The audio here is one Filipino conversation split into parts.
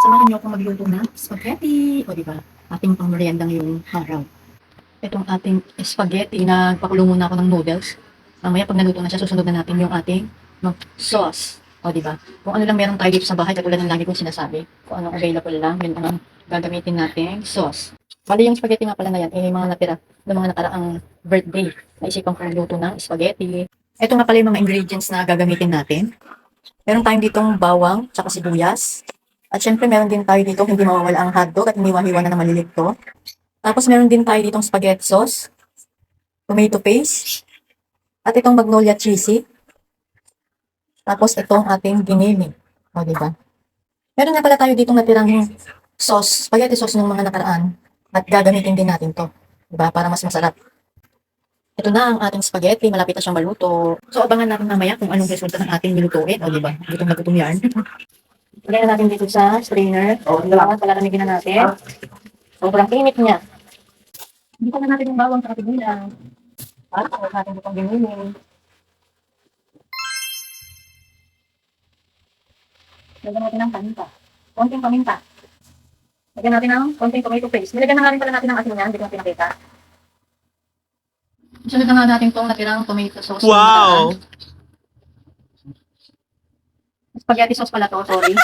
Samahan niyo akong magluto ng spaghetti. O, di ba? Ating pangmeriendang yung araw. Itong ating spaghetti, nagpakulo muna ako ng noodles. Mamaya pag naluto na siya, susunod na natin yung ating no, sauce. O, di ba? Kung ano lang meron tayo dito sa bahay, katulad ng lagi kong sinasabi, kung anong available lang, yun ang gagamitin nating sauce. Bali yung spaghetti nga pala na yan, eh, mga natira ng mga nakaraang birthday. Naisipan kong luto ng spaghetti. Ito nga pala yung mga ingredients na gagamitin natin. Meron tayong ditong bawang, tsaka sibuyas. At syempre, meron din tayo dito hindi mawawala ang hotdog at iniwa-hiwa na ng malilikto. Tapos meron din tayo ditong spaghetti sauce, tomato paste, at itong magnolia cheesy. Tapos itong ating ginili. O, di ba? Meron nga pala tayo ditong natirang sauce, spaghetti sauce ng mga nakaraan. At gagamitin din natin to. Di ba? Para mas masarap. Ito na ang ating spaghetti. Malapit na siyang maluto. So, abangan natin mamaya kung anong resulta ng ating nilutuin. O, di ba? Gutom na gutom yan. Lagyan na natin dito sa strainer. O, di ba? Palamigin na natin. Sobrang init niya. Dito na natin yung bawang sa katibulan. At huwag natin itong gininin. Lagyan natin ng paminta. Konting paminta. Lagyan natin ng konting tomato paste. Nilagyan na nga rin pala natin ng asin yan. Hindi ko na pinakita. Sunod na nga natin itong natirang tomato sauce. Wow! Spaghetti sauce pala to, sorry.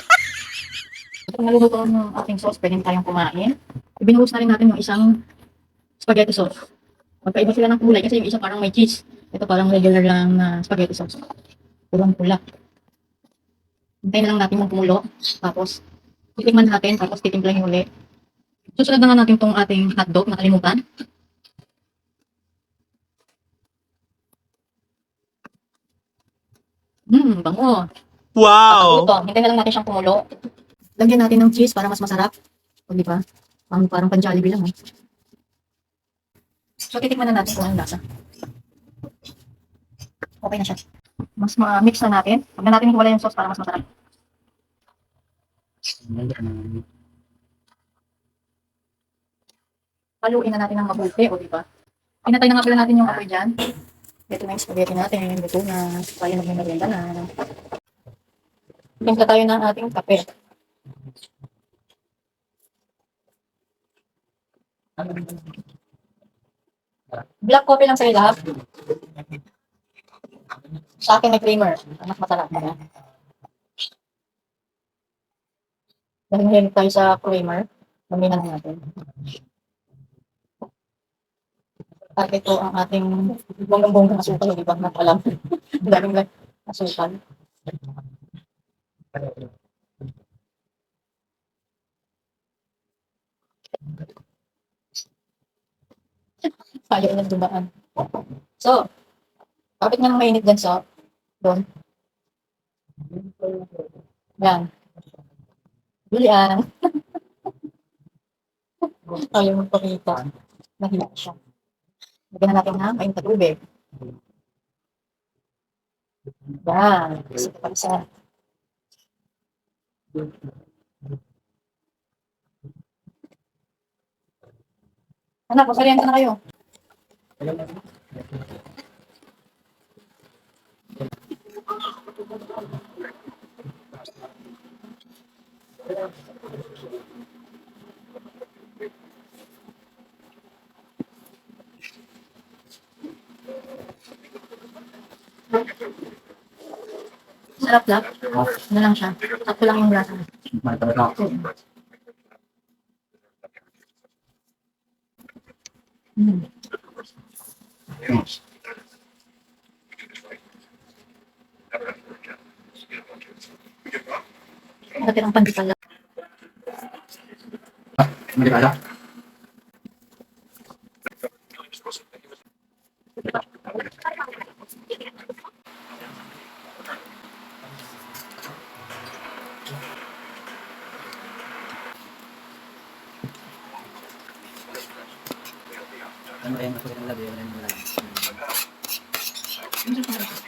Pag naluluto ng ating sauce, pwede tayong kumain. Ibinuhos na rin natin yung isang spaghetti sauce. Magkaiba sila ng kulay kasi yung isa parang may cheese. Ito parang regular lang na spaghetti sauce. Purong pula. Hintayin na lang natin yung kumulo. Tapos, titikman natin. Tapos, titimplahin uli. Susunod na natin itong ating hotdog. Nakalimutan. Hmm, bango. Wow! Ito, hintayin na lang natin siyang kumulo. Lagyan natin ng cheese para mas masarap. O, di ba? Parang, parang pan-jollibee lang, eh. So, titikman na natin kung anong lasa. Okay na siya. Mas ma-mix na natin. Huwag na natin hiwala yung sauce para mas masarap. Paluin na natin ng mabuti, o di ba? Pinatay na nga pala natin yung apoy dyan. Ito na yung spaghetti natin. Ito na. Tayo magmimerienda na. Timpla tayo ng ating kape. Black coffee lang sa'yo lahat. Sa akin may creamer. Mas masarap na. Dahil tayo sa creamer, gamihan natin. At ito ang ating bonggang-bonggang asukal, di ba? Napalam. Ang daming asukal. Ayaw na dumaan. So, bakit nga mainit dyan sa doon? Yan. Julian. Ayaw magpakita. Nahiya siya. Lagyan na natin ng mainit na tubig. Yan. Isa pa isa. Anak, pasarihan ka na kayo. Sarap lang. Ano lang siya. Sakto lang yung lasa. Mm. Natirang pandesal lang. Hindi kaya? Ano kaya mas magandang labi? Ano yung labi? இஞ்சி பூண்டு